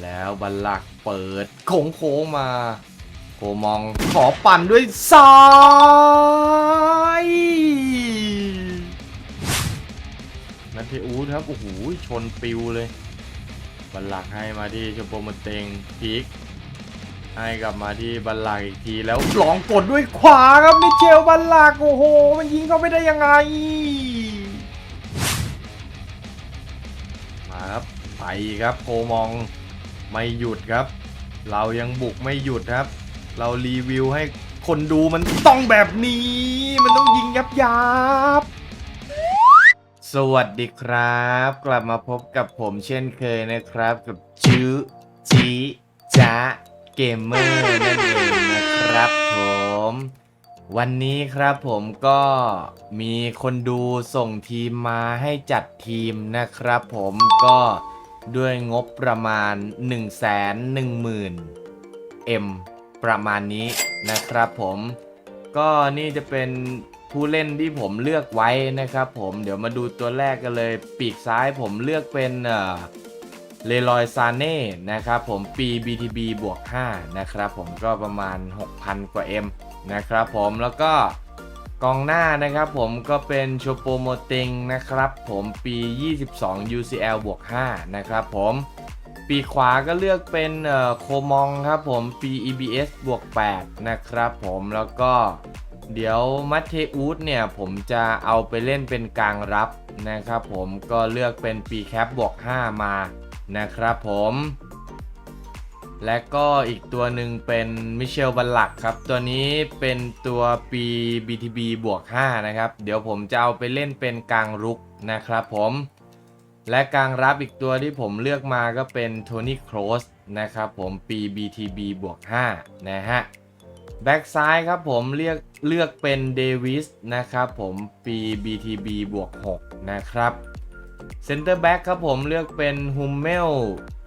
แล้วบัลลักเปิดโค้งโค้งมาโคมองขอปั่นด้วยซ้ายนัทเทอูดครับโอ้โหชนปิวเลยบัลลักให้มาที่ชโปมเตงพีกให้กลับมาที่บัลลักอีกทีแล้วลองกดด้วยขวาครับมิเชลบัลลักโอ้โห มันยิงเข้าไปได้ยังไง มาครับไปครับโคมอง ไม่หยุดครับ เรายังบุกไม่หยุดครับ เรารีวิวให้คนดูมันต้องแบบนี้ มันต้องยิงยับยับสวัสดีครับ กลับมาพบกับผมเช่นเคยนะครับ กับจื้อจีจ้าเกมเมอร์นั่นเองนะครับผม วันนี้ครับผมก็มีคนดูส่งทีมมาให้จัดทีมนะครับผมก็ ด้วยงบประมาณ 1 1 0 0 0 M ประมาณนี้นะครับผม ก็นี่จะเป็นผู้เล่นที่ผมเลือกไว้นะครับผมเดี๋ยวมาดูตัวแรกกันเลย ปีกซ้ายผมเลือกเป็นเอ่อเลลอยซาเน่นะครับผมปี BTB บวก5นะครับผมก็ประมาณ 6,000 กว่า M นะครับผมแล้วก็ กองหน้านะครับผมก็เป็นโชโปโมเตงนะครับผมปี 22 UCL บวก 5 นะครับผมปีขวาก็เลือกเป็นโคมองครับผมปี EBS บวก 8 นะครับผมแล้วก็เดี๋ยวมัตเทอูสเนี่ยผมจะเอาไปเล่นเป็นกลางรับนะครับผมก็เลือกเป็นปีแคปบวก 5 มานะครับผม และก็อีกตัวหนึ่งเป็นมิเชลบัลลักครับ ตัวนี้เป็นตัวปี BTB บวก 5 นะครับ เดี๋ยวผมจะเอาไปเล่นเป็นกลางรุกนะครับผม และกลางรับอีกตัวที่ผมเลือกมาก็เป็นโทนี่โครสนะครับผมปี BTB บวก 5 นะฮะ แบ็กซ้ายครับผมเลือกเลือกเป็นเดวิสนะครับผมปี BTB บวก 6 นะครับ เซนเตอร์แบ็กครับผมเลือกเป็นฮุมเมล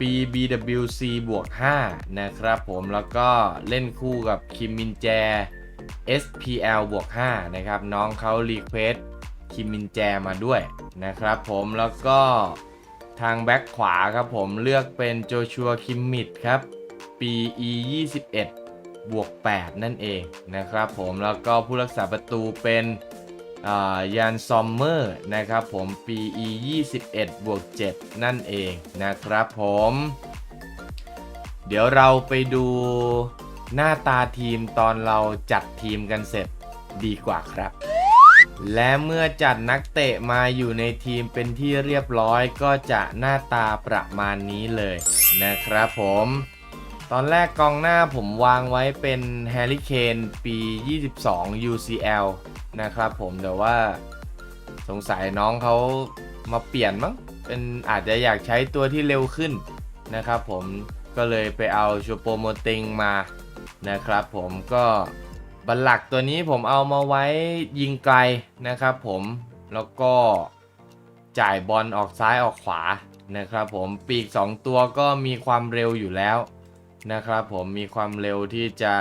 ปี BWC บวก5นะครับผมแล้วก็เล่นคู่กับคิมมินแจ SPL บวก5นะครับน้องเขารีเควสคิมมินแจมาด้วยนะครับผมแล้วก็ทางแบ็กขวาครับผมเลือกเป็นโจชัวคิมมิดครับปี E 21บวก8นั่นเองนะครับผมแล้วก็ผู้รักษาประตูเป็น ยานซอมเมอร์นะครับผมปี E 21บวก7นั่นเองนะครับผม เดี๋ยวเราไปดูหน้าตาทีมตอนเราจัดทีมกันเสร็จดีกว่าครับ และเมื่อจัดนักเตะมาอยู่ในทีมเป็นที่เรียบร้อยก็จะหน้าตาประมาณนี้เลยนะครับผม ตอนแรกกองหน้าผมวางไว้เป็นแฮร์รี่เคนปี 22 UCL นะครับผมแต่ว่าสงสัยน้องเขามาเปลี่ยนมั้งเป็นอาจจะอยากใช้ตัวที่เร็วขึ้นนะครับผมก็เลยไปเอาชูโปโมติงมานะครับผมก็บัลลักตัวนี้ผมเอามาไว้ยิงไกลนะครับผมแล้วก็จ่ายบอลออกซ้ายออกขวานะครับผมปีก 2 ตัวก็มีความเร็วอยู่แล้วนะครับผมมีความเร็วที่จะ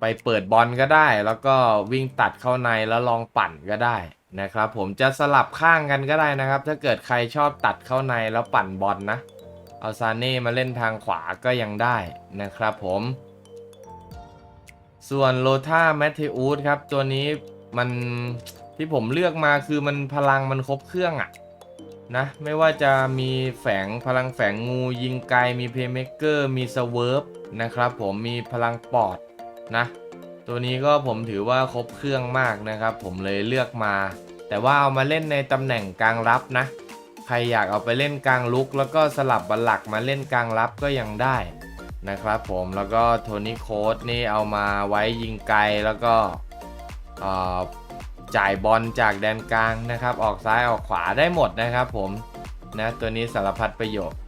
ไปเปิดบอลก็ได้ แล้วก็วิ่งตัดเข้าในแล้วลองปั่นก็ได้นะครับ ผมจะสลับข้างกันก็ได้นะครับ ถ้าเกิดใครชอบตัดเข้าในแล้วปั่นบอลนะ เอาซาเน่มาเล่นทางขวาก็ยังได้นะครับผม ส่วนโลธาแมทเทอูสครับ ตัวนี้มันที่ผมเลือกมาคือมันพลังมันครบเครื่องอะนะไม่ว่าจะมีแฝงพลังแฝงงูยิงไกลมีเพย์เม k เกอร์มีสเวิร์ฟนะครับผมมีพลังปอด นะ ตัวนี้ก็ผมถือว่าครบเครื่องมากนะครับ ผมเลยเลือกมา แต่ว่าเอามาเล่นในตำแหน่งกลางรับนะ ใครอยากเอาไปเล่นกลางลุก แล้วก็สลับบัลลักมาเล่นกลางรับก็ยังได้นะครับผมแล้วก็โทนี่โค้ดนี่เอามาไว้ยิงไกลแล้วก็จ่ายบอลจากแดนกลางนะครับ ออกซ้ายออกขวาได้หมดนะครับผมนะตัวนี้สารพัดประโยชน์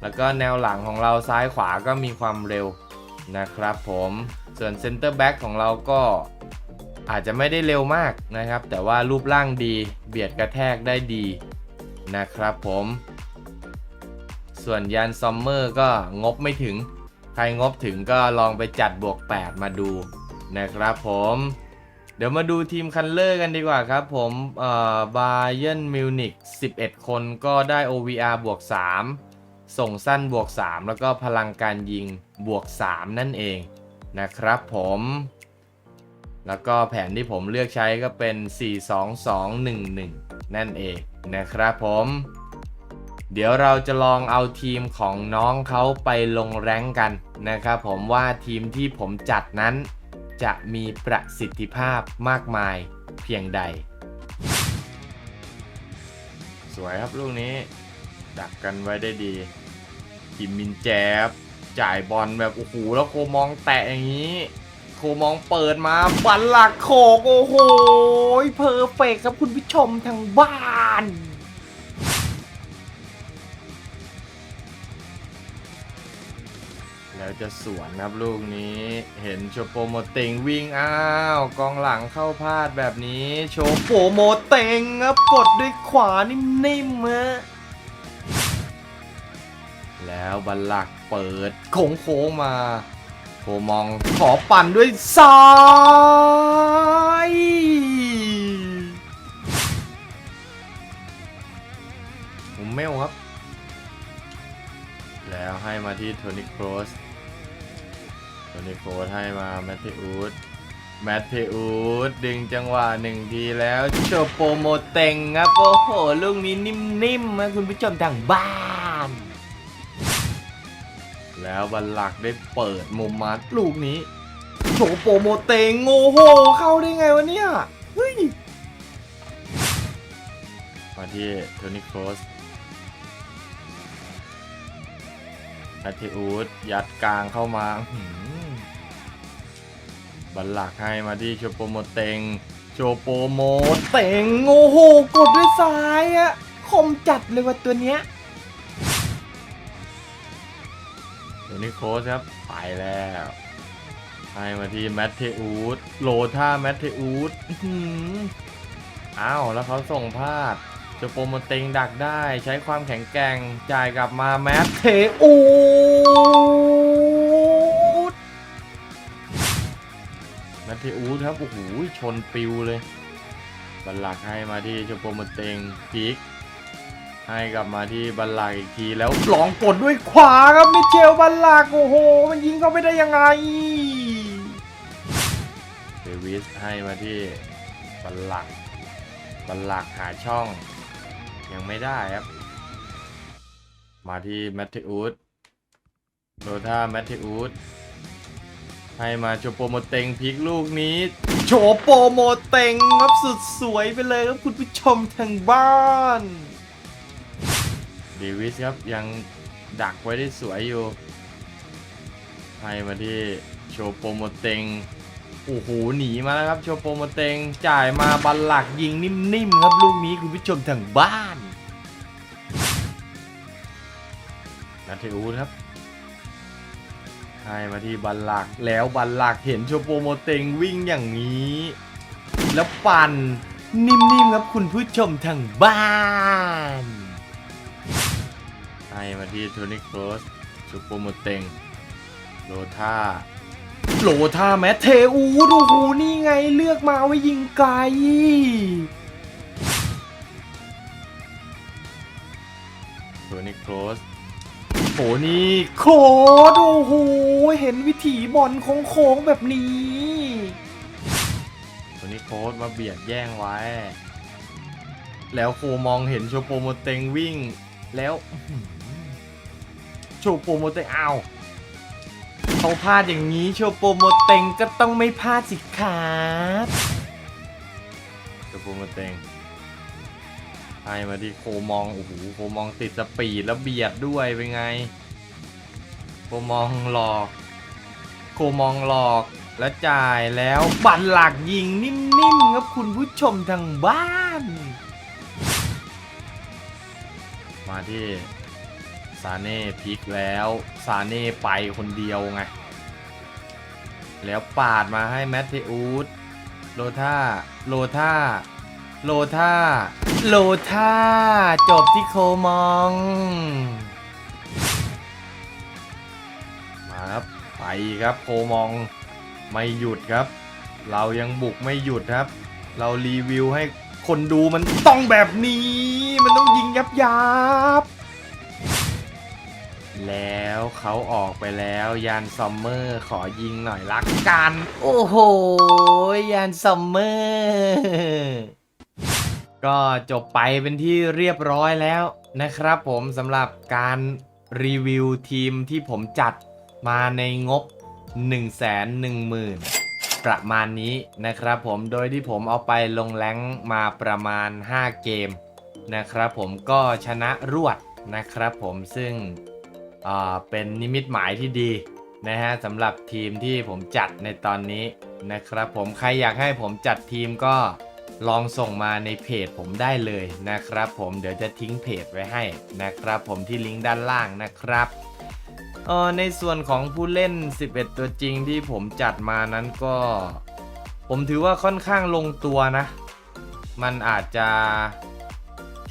แล้วก็แนวหลังของเราซ้ายขวาก็มีความเร็วนะครับผม ส่วนเซนเตอร์แบ็กของเราก็อาจจะไม่ได้เร็วมากนะครับ แต่ว่ารูปร่างดีเบียดกระแทกได้ดีนะครับผม ส่วนยานซอมเมอร์ก็งบไม่ถึง ใครงบถึงก็ลองไปจัดบวก 8 มาดูนะครับผม เดี๋ยวมาดูทีมคันเลอร์กันดีกว่าครับผมเอ่อบาเยนมิวนิก11 คนก็ได้ OVR บวก 3 ส่งสั้นบวก 3 แล้วก็พลังการยิงบวก 3 นั่นเอง นะครับผมแล้วก็แผนที่ผมเลือกใช้ก็เป็น 4-2-2-1-1 นั่นเองนะครับผม เดี๋ยวเราจะลองเอาทีมของน้องเขาไปลงแรงกันนะครับผมว่าทีมที่ผมจัดนั้น จะมีประสิทธิภาพมากมายเพียงใด สวยครับลูกนี้ ดักกันไว้ได้ดีกิมมินแจ๊บ จ่ายบอลแบบโอ้โหแล้วโคมองแตะอย่างนี้โคมองเปิดมาบัลหลักโขกโอ้โหเพอร์เฟกครับคุณผู้ชมทางบ้านแล้วจะสวนครับลูกนี้เห็นโชโปโมเตงวิ่งอ้าวกองหลังเข้าพลาดแบบนี้ โชโปโมเตงครับกดด้วยขวานิ่มๆฮะ แล้วบัลลักเปิดโค้งๆมาโคมองขอปั่นด้วยซ้ายผมเมลครับ แล้วให้มาที่โทนี่โครสโทนี่โครสให้มาแมทธิอูดแมทธิอูดดึงจังหวะหนึ่งทีแล้วโชโปโมเต็งครับ โอ้โห ลูกนี้นิ่มๆนะคุณผู้ชมทางบ้าน แล้วบัลลักได้เปิดมุมมาลูกนี้โชโปโมเตงโอ้โหเข้าได้ไงวะเนี่ยเฮ้ยมาที่โทนี่โครสแมทธิอูดยัดกลางเข้ามาอื้อหือบัลลักให้มาที่โชโปโมเตงโชโปโมเตงโอ้โหกดด้วยซ้ายอะคมจัดเลยว่าตัวเนี้ย นี้โค้ชครับ ไปแล้วให้มาที่แมทเทอูดโลท่าแมทเทอูดอ้าว แล้วเขาส่งพลาดโจโปโมเต็งดักได้ใช้ความแข็งแกร่ง จ่ายกลับมาแมทเทอูดแมทเทอูดครับ โอ้โห ชนปิวเลย บัลลักให้มาที่โจโปโมเต็งพีก ให้กลับมาที่บัลลักอีกทีแล้วลองกดด้วยขวาครับมิเชลบัลลักโอ้โห มันยิงเข้าไม่ได้ยังไงเดวิสให้มาที่บัลลักบัลลักหาช่อง ยังไม่ได้ครับ มาที่แมทธิอูดโรท่าแมทธิอูดให้มาโชโปโมเต็งพลิกลูกนี้ โชโปโมเต็งครับสุดสวยไปเลยครับคุณผู้ชมทางบ้าน เดวิสครับยังดักไว้ได้สวยอยู่ ให้มาที่โชโปโมเตงโอ้โหหนีมาแล้วครับโชโปโมเตงจ่ายมาบัลลักยิงนิ่มๆครับลูกนี้คุณผู้ชมทางบ้านนาเทอูครับให้มาที่บัลลักแล้วบัลลักเห็นโชโปโมเตงวิ่งอย่างนี้ แล้วปั่นนิ่มๆครับคุณผู้ชมทางบ้าน ให้มาที่โทนี่โครสโชโปโมเตงโลท่าโหลท่าแมทเทอูดโอ้โหนี่ไงเลือกมาไว้ยิงไกล โทนี่โครสโหนี่โครสโอ้โหเห็นวิถีบอลโค้งๆแบบนี้โทนี่โครสมาเบียดแย่งไว้ แล้วโคมองเห็นโชโปโมเตงวิ่งแล้วอื้อหือ โชโปโมเตงอ้าวเขาพลาดอย่างนี้โชโปโมเตงก็ต้องไม่พลาดสิครับโชโปโมเตงให้มาที่โคมองโอ้โหโคมองติดสปีดแล้วเบียดด้วยเป็นไง โคมองหลอก โคมองหลอกแล้วจ่ายแล้วบันหลักยิงนิ่มๆครับคุณผู้ชมทางบ้าน มาที่ ซาเน่พลิกแล้วซาเน่ไปคนเดียวไง แล้วปาดมาให้แมทเทอูดโลท่าโลท่าโลท่าโลท่าจบที่โคมองมาครับไปครับโคมองไม่หยุดครับ เรายังบุกไม่หยุดครับ เรารีวิวให้คนดูมันต้องแบบนี้ มันต้องยิงยับยับ แล้วเขาออกไปแล้วยานซัมเมอร์ขอยิงหน่อยละกัน โอ้โห ยานซัมเมอร์ก็จบไปเป็นที่เรียบร้อยแล้วนะครับผมสำหรับการรีวิวทีมที่ผมจัดมาในงบ 1 1 0 0 0 0 ประมาณนี้นะครับผมโดยที่ผมเอาไปลงแรงมาประมาณ 5 เกมนะครับผมก็ชนะรวดนะครับผมซึ่ง เป็นนิมิตหมายที่ดีนะฮะสำหรับทีมที่ผมจัดในตอนนี้นะครับผมใครอยากให้ผมจัดทีมก็ลองส่งมาในเพจผมได้เลยนะครับ ผมเดี๋ยวจะทิ้งเพจไว้ให้นะครับ ผมที่ลิงก์ด้านล่างนะครับออในส่วนของผู้เล่น 11 ตัวจริงที่ผมจัดมานั้นก็ ผมถือว่าค่อนข้างลงตัวนะ มันอาจจะ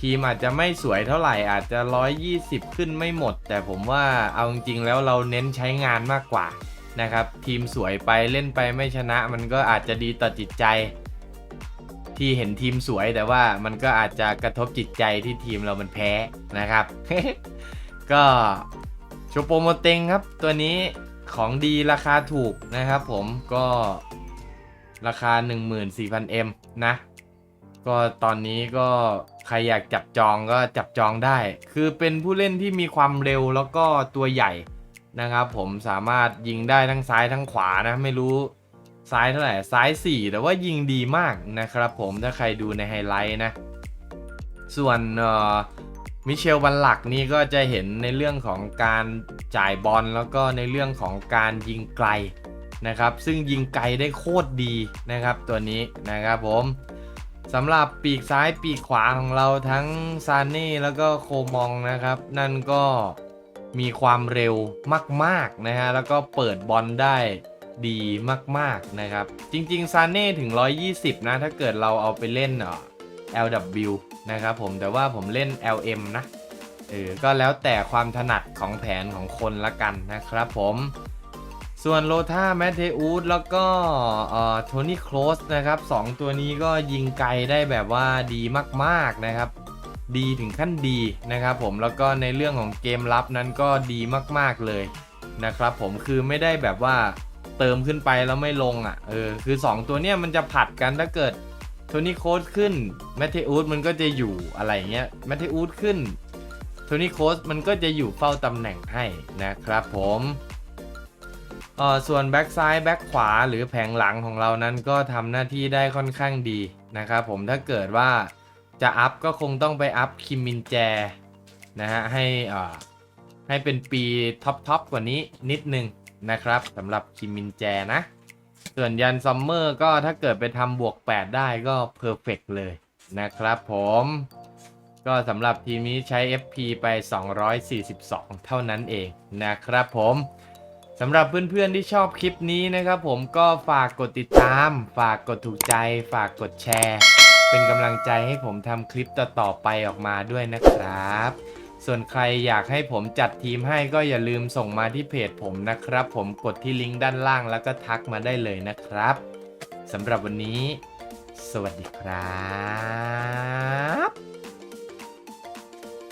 ทีมอาจจะไม่สวยเท่าไหร่อาจจะ 120 ขึ้นไม่หมด แต่ผมว่าเอาจริงๆแล้วเราเน้นใช้งานมากกว่านะครับทีมสวยไปเล่นไปไม่ชนะมันก็อาจจะดีต่อจิตใจ ที่เห็นทีมสวยแต่ว่ามันก็อาจจะกระทบจิตใจที่ทีมเรามันแพ้นะครับ ก็โชโปโมเต็งครับ ตัวนี้ของดีราคาถูกนะครับผมก็ราคา 14,000M นะ ก็ตอนนี้ก็ใครอยากจับจองก็จับจองได้ คือเป็นผู้เล่นที่มีความเร็วแล้วก็ตัวใหญ่นะครับผมสามารถยิงได้ทั้งซ้ายทั้งขวานะ ไม่รู้ซ้ายเท่าไหร่ซ้าย 4 แต่ว่ายิงดีมากนะครับผมถ้าใครดูในไฮไลท์นะ ส่วนมิเชลวันหลักนี่ก็จะเห็นในเรื่องของการจ่ายบอลแล้วก็ในเรื่องของการยิงไกลนะครับ ซึ่งยิงไกลได้โคตรดีนะครับตัวนี้นะครับผม สำหรับปีกซ้ายปีกขวาของเราทั้งซานเน่แล้วก็โคมองนะครับ นั่นก็มีความเร็วมากๆนะฮะแล้วก็เปิดบอลได้ดีมากๆนะครับ จริงๆซานเน่ถึง 120 นะ ถ้าเกิดเราเอาไปเล่นเอ่อ LW นะครับผมแต่ว่าผมเล่น LM นะเออก็แล้วแต่ความถนัดของแผนของคนละกันนะครับผม ส่วนโลธาแมทเทอูสแล้วก็โทนี่โคลสนะครับสองตัวนี้ก็ยิงไกลได้แบบว่าดีมากๆนะครับ ดีถึงขั้นดีนะครับผมแล้วก็ในเรื่องของเกมรับนั้นก็ดีมากๆเลยนะครับผมคือไม่ได้แบบว่าเติมขึ้นไปแล้วไม่ลงอะเออคือ 2 ตัวเนี้ยมันจะผัดกันถ้าเกิดโทนี่โคสขึ้นแมทเทอูสมันก็จะอยู่อะไรเงี้ยแมทเทอูสขึ้นโทนี่โคสมันก็จะอยู่เฝ้าตำแหน่งให้นะครับผม อ่อส่วนแบ็กซ้ายแบ็กขวาหรือแผงหลังของเรานั้นก็ทำหน้าที่ได้ค่อนข้างดีนะครับผมถ้าเกิดว่าจะอัพก็คงต้องไปอัพคิมมินแจนะฮะให้อ่าให้เป็นปีท็อปทอปกว่านี้นิดนึงนะครับสำหรับคิมมินแจนะ ส่วนยันซัมเมอร์ก็ถ้าเกิดไปทำบวก 8 ได้ก็เพอร์เฟกเลยนะครับผมก็สำหรับทีมนี้ใช้ FP ไป 242 เท่านั้นเองนะครับผม สำหรับเพื่อนๆที่ชอบคลิปนี้นะครับ ผมก็ฝากกดติดตาม ฝากกดถูกใจ ฝากกดแชร์ เป็นกำลังใจให้ผมทำคลิปต่อๆไปออกมาด้วยนะครับ ส่วนใครอยากให้ผมจัดทีมให้ก็อย่าลืมส่งมาที่เพจผมนะครับ ผมกดที่ลิงก์ด้านล่างแล้วก็ทักมาได้เลยนะครับสำหรับวันนี้ สวัสดีครับ